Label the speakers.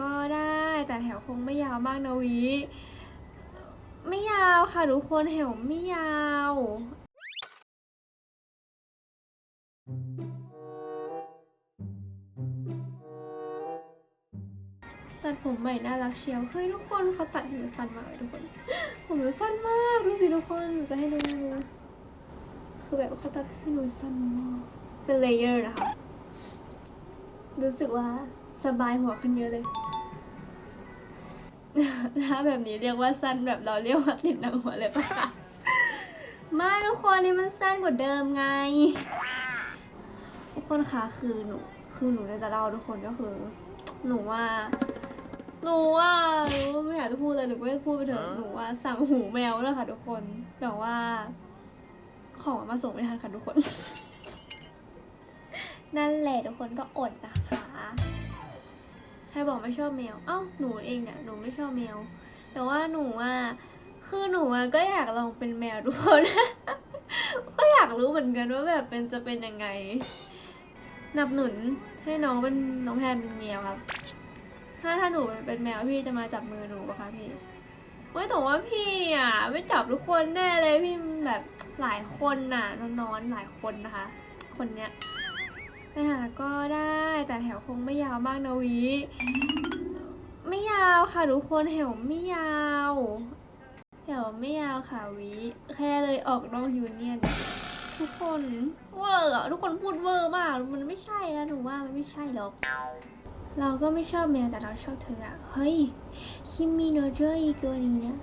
Speaker 1: ก็ได้ แต่แถวคงไม่ยาวมากนะวิ ไม่ยาวค่ะทุกคนแถวไม่ยาว ตัดผมใหม่น่ารักเชียวเฮ้ยทุกคนเขาตัดให้หนูสั้นมากเลยทุกคน ผมหนูสั้นมากดูสิทุกคนจะให้ดูคือแบบเขาตัดให้หนูสั้นมากเป็นเลเยอร์นะคะ รู้สึกว่าสบายหัวขึ้นเยอะเลย ถ้าแบบนี้เรียกว่าสั้นแบบเราเรียกว่าติดหนังหัวเลยปะคะไม่ทุกคนนี่มันสั้นกว่าเดิมไง ทุกคนคะคือหนูคือหนูจะเล่าทุกคนก็คือ หนูว่า หนูว่าหนูไม่อยากจะพูดเลยหนูก็พูดไปเถอะหนูว่าสั่งหูแมวแล้วค่ะทุกคนแต่ว่า ของมาส่งไม่ทันค่ะทุกคน นั่นแหละทุกคนก็อดนะคะใค รบอกไม่ชอบแมว เอ้าหนูเองเนี่ยหนูไม่ชอบแมว แต่ว่าหนูอะคือหนูอะก็อยากลองเป็นแมวทุกคนก็อยากรู้เหมือนกันว่าแบบเป็นจะเป็นยังไง นับหนุนให้น้องเป็นน้องแพนเป็นแมวครับ ถ้าถ้าหนูเป็นแมวพี่จะมาจับมือหนูปะคะพี่เว้ยแต่ว่าพี่อะไม่จับทุกคนแน่เลยพี่แบบหลายคนน่ะนอนๆหลายคนนะคะ คนเนี้ย หาก็ได้แต่แถวคงไม่ยาวมากนะวิ ไม่ยาวค่ะทุกคนแถวไม่ยาวแถวไม่ยาวค่ะวิแค่เลยออกนอกยูเนียนทุกคนเวอร์อะทุกคนพูดเวอร์มากมันไม่ใช่นะหนูว่ามันไม่ใช่หรอก เราก็ไม่ชอบแมวแต่เราชอบเธออะเฮ้ยคิมิโนโจอีโกนีนะ